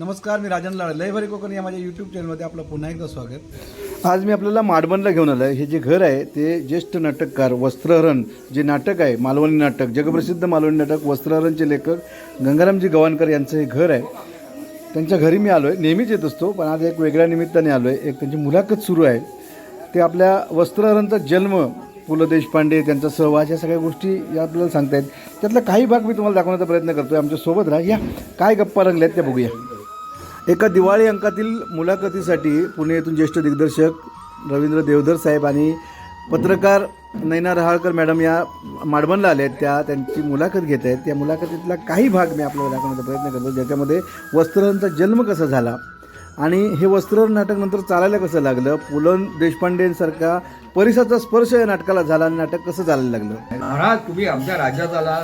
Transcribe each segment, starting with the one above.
नमस्कार मी राजन लाड. लयभरी कोकण या माझ्या यूट्यूब चॅनलमध्ये आपलं पुन्हा एकदा स्वागत. आज मी आपल्याला माडबनला घेऊन आलो आहे हे जे घर आहे ते ज्येष्ठ नाटककार वस्त्रहरण जे नाटक आहे मालवणी नाटक जगप्रसिद्ध मालवणी नाटक वस्त्रहरणचे लेखक गंगारामजी गवाणकर यांचं हे घर आहे. त्यांच्या घरी मी आलो आहे नेहमीच येत असतो पण आज एक वेगळ्या निमित्ताने आलो आहे एक त्यांची मुलाखत सुरू आहे. ते आपल्या वस्त्रहरणचा जन्म पु ल देशपांडे त्यांचा सहवास या सगळ्या गोष्टी या आपल्याला सांगतायत. त्यातला काही भाग मी तुम्हाला दाखवण्याचा प्रयत्न करतो आहे आमच्यासोबत राहा. या काय गप्पा रंगल्या आहेत त्या बघूया. एका दिवाळी अंकातील मुलाखतीसाठी पुणे येथून ज्येष्ठ दिग्दर्शक रवींद्र देवधर साहेब आणि पत्रकार नैना रहाळकर मॅडम या माडबनला आल्या आहेत. त्या त्यांची मुलाखत घेत आहेत. त्या मुलाखतीतला काही भाग मी आपल्याला दाखवण्याचा प्रयत्न करतो ज्याच्यामध्ये वस्त्रहरणचा जन्म कसा झाला आणि हे वस्त्रहरण नाटक नंतर चालायला कसं लागलं? पु ल देशपांडेंसारखा परिसराचा स्पर्श या नाटकाला झाला आणि नाटक कसं चालायला लागलं? महाराज तुम्ही आमच्या राज्यात आला.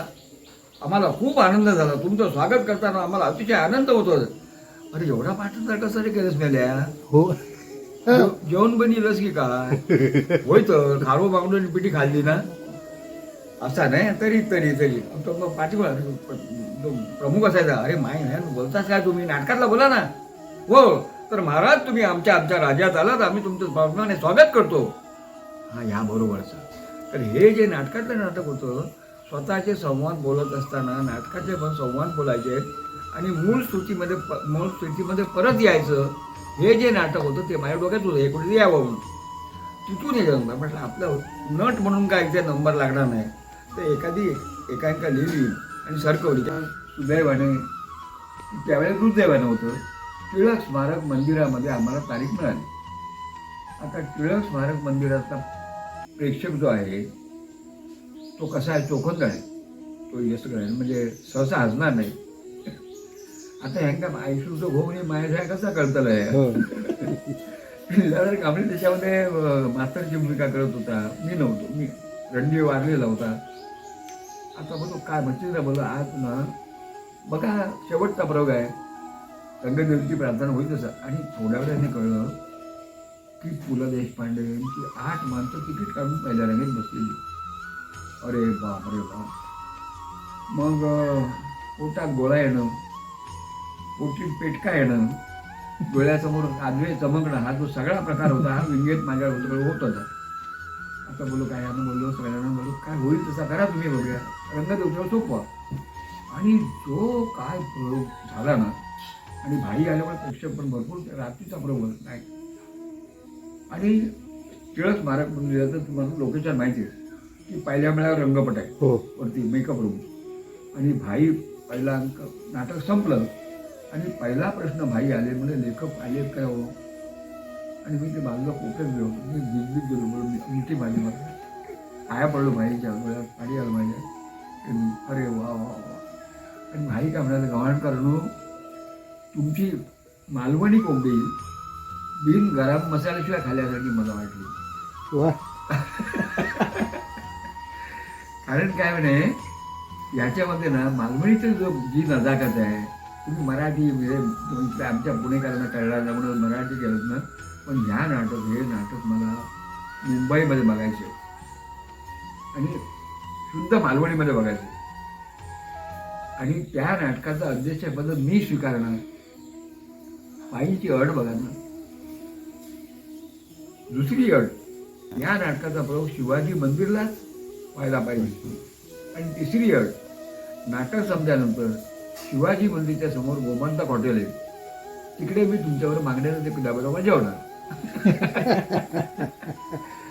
आम्हाला खूप आनंद झाला. तुमचं स्वागत करताना आम्हाला अतिशय आनंद होतो अरे एवढा पाठण कशासाठी केलंस मेल्या? हो. जेव- जेवण बनilंस की काय? होय तर खारो बांगडून पिठी खाल्ली ना? असा नाही तरी तरी तरी. तो मग पाठीमा तो प्रमुख असायचा. अरे माय नाही बोलताच काय तुम्ही? नाटकातला बोला ना. हो तर महाराज तुम्ही आमच्या आमच्या राज्यात आलात. आम्ही तुमचं भावनाने स्वागत करतो. हा या बरोबरचं. तर हे जे नाटकातलं नाटक होतं स्वतःचे संवाद बोलत असताना नाटकाचे पण संवाद बोलायचे आणि मूळ स्तुतीमध्ये प- मूळ स्तुतीमध्ये परत यायचं हे जे नाटक होतं ते माझ्या डोक्यात होतं हे कुठे यावं म्हणून. तिथून येऊन म्हटलं आपलं नट म्हणून काय इथे नंबर लागणार नाही. तर एखादी एकांका लिहिली आणि सरकवली. त्या सुदैवाने त्यावेळेस दुर्दैवानं होतं टिळक स्मारक मंदिरामध्ये आम्हाला तारीख मिळाली. आता टिळक स्मारक मंदिराचा प्रेक्षक जो आहे तो कसा आहे चोखंदळ आहे तो यश करेल म्हणजे सहसा हसणार नाही. आता ह्यांका आयुष्य घोगणे माझ्या कसा कळतलं आहे पिल्लावर कांबळे त्याच्यामध्ये मास्तरची भूमिका करत होता मी नव्हतो. मी रणजीव वारलेला होता. आता बोलतो काय म्हणते ना बोला आज ना बघा शेवटचा प्रयोग आहे. रंगदेवीची प्रार्थना होईल तसं. आणि थोड्या वेळाने कळलं की पु ल देशपांडे यांची आठ माणसं तिकीट काढून पहिल्या रांगेत बसलेली. अरे बाप अरे बाप. मग पोटात गोळा येणं पोटी पेटका येणं डोळ्यासमोर आजवे चमकणं हा जो सगळा प्रकार होता हा विंगेत माझ्या सगळं होत होता आता बोलू काय यानं बोललो सगळ्यांना बोललो काय होईल तसा करा तुम्ही बघूया. रंगदेवतेवर सोपवा. आणि जो काय प्रयोग झाला ना आणि भाई आल्यामुळे प्रेक्षक पण भरपूर रात्रीचा प्रयोग नाही. आणि टिळक स्मारक तर तुम्हाला लोकेशन माहिती आहे. की पहिल्या मेळ्यावर रंगपट आहे. हो. वरती मेकअप रूम आणि भाई पहिला अंक नाटक संपलं. आणि पहिला प्रश्न भाई आले म्हणजे लेखक आले काय हो? आणि मी ते बाजूला कोपऱ्यात गेलो मी बिजबीत गेलो म्हणून मी मिठी माझी मग आया पडलो भाईच्या डोळ्यात पाणी आलं माझ्या. अरे वा वा वा. आणि भाई काय म्हणाले गव्हाणकरनो तुमची मालवणी कोंबडी बिन गरम मसाल्याशिवाय खाल्यासारखी मला वाटली. वा. कारण काय म्हणे याच्यामध्ये ना मालवणीचं जो जी नजाकत आहे तुम्ही मराठी म्हणजे आमच्या पुणेकरांना कळला नाही म्हणून मराठी केलं ना पण ह्या नाटक हे नाटक मला मुंबईमध्ये बघायचे. आणि शुद्ध मालवणीमध्ये बघायचे. आणि त्या नाटकाचा अध्यक्षपद मी स्वीकारणार. पायीची अड बघा ना दुसरी अट या नाटकाचा प्रयोग शिवाजी मंदिरलाच व्हायला पाहिजे. आणि तिसरी अट नाटक संपल्यानंतर शिवाजी मंदिरच्या समोर गोमंतक हॉटेल आहे. तिकडे मी तुमच्यावर मागण्याचा ते डबा जेवणार.